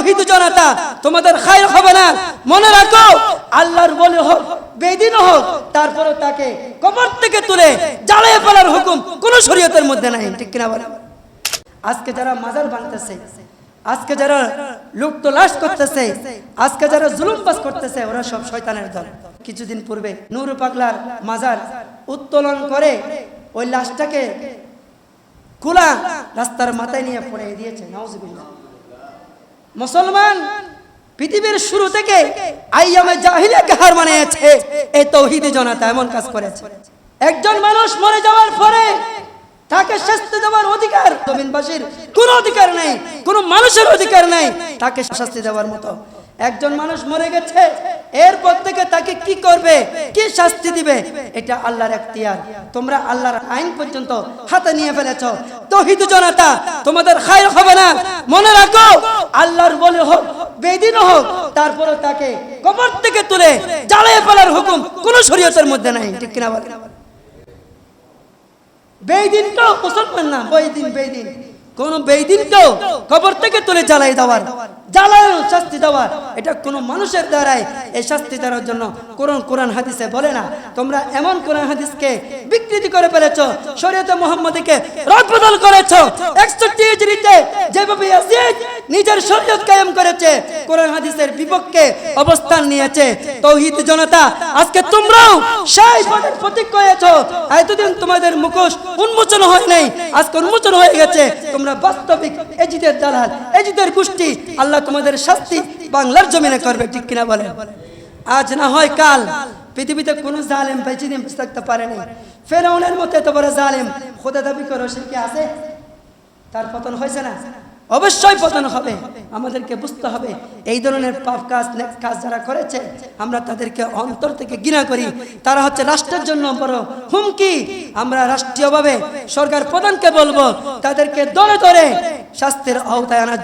তৌহিদ জনতা, তোমাদের খায়ের হবে না। মনে রাখো, আল্লাহর বলে হোক বেদিন হোক তারপরে তাকে কবর থেকে তুলে জ্বালিয়ে ফেলার হুকুম কোন শরীয়তের মধ্যে নাই, ঠিক কিনা বলে? আজকে যারা মাজার ভাঙতেছে আজকে যারা লোক লাশ করতেছে, আজকে যারা জুলুম বাস করতেছে, ওরা সব শয়তানের দল। কিছুদিন পূর্বে নূর পাগলার মাজার উত্তোলন করে ওই লাশটাকে খোলা রাস্তার মাথায় নিয়ে পড়ে দিয়েছে, নাউজুবিল্লাহ। মুসলমান, পৃথিবীর শুরু থেকে আইয়ামে জাহিলিয়াকে হার মানিয়েছে? এই তৌহিদি জনতা এমন কাজ করেছে। একজন মানুষ মরে যাওয়ার পরে তাকে শাস্তি দেওয়ার অধিকার জমিনবাসীর কোনো অধিকার নেই, কোনো মানুষের অধিকার নেই, তাকে শাস্তি দেওয়ার মতো। একজন মানুষ মরে গেছে, এরপর থেকে তাকে কি করবে, কি শাস্তি দিবে, এটা আল্লাহর এখতিয়ার। তোমরা আল্লাহর আইন পর্যন্ত হাতে নিয়ে ফেলেছ। তহিদ জনতা, তোমাদের খায়ের হবে না। মনে রাখো আল্লাহর বলে হোক, বেদিন হোক, তারপরে তাকে কবর থেকে তুলে জ্বালিয়ে ফেলার হুকুম কোন শরীয়তের মধ্যে নাই, ঠিক কিনা বলে বেদিনকেও মুসলমান না, বেদিন বেদিন। কোন বেদিনকেও কবর থেকে তুলে জ্বালাই দেওয়ার জ্বালানো শাস্তি দেওয়ার এটা কোন মানুষের দ্বারাই। এই শাস্তি দেওয়ার জন্য কোরআন কোরআন হাদিসে বলে না, তোমরা এমন কোরআন হাদিসকে বিকৃতি করে ফেলেছো, শরীয়তে মোহাম্মদীকে রদ বদল করেছ, একষট্টি হিজরিতে যেভাবে ইয়াজিদ নিজের শরীয়ত কায়েম করেছে, কোরআন হাদিসের বিপক্ষে অবস্থান নিয়েছে। তৌহিদ জনতা, আজকে তোমরাও সেই পদের প্রতীক হয়েছো। এতদিন তোমাদের মুখোশ উন্মোচন হয় নাই, আজকে উন্মোচন হয়ে গেছে। তোমরা বাস্তবিক এজিদের দালাল, এজিদের গোষ্ঠী, আল্লাহ তোমাদের শাস্তি বাংলার জমিনে করবে, ঠিক কিনা বলে আজ না হয় কাল পৃথিবীতে কোনো জালেম বেঁচে দিন বেঁচে থাকতে পারেনি। ফেরাউনের মতো এত বড় জালেম, খোদা দাবি করো, সে কি আছে? তার পতন হয়েছে না? অবশ্যই পতন হবে, আমাদেরকে বুঝতে হবে, এই ধরনের পাপ কাজ কাজ যারা করেছে, আমরা তাদেরকে অন্তর থেকে ঘৃণা করি। তারা হচ্ছে রাষ্ট্রের জন্য বড় হুমকি। আমরা রাষ্ট্রীয়ভাবে সরকার প্রধানকে বলব, তাদেরকে দরে দরে শাস্তির আওতায় আনার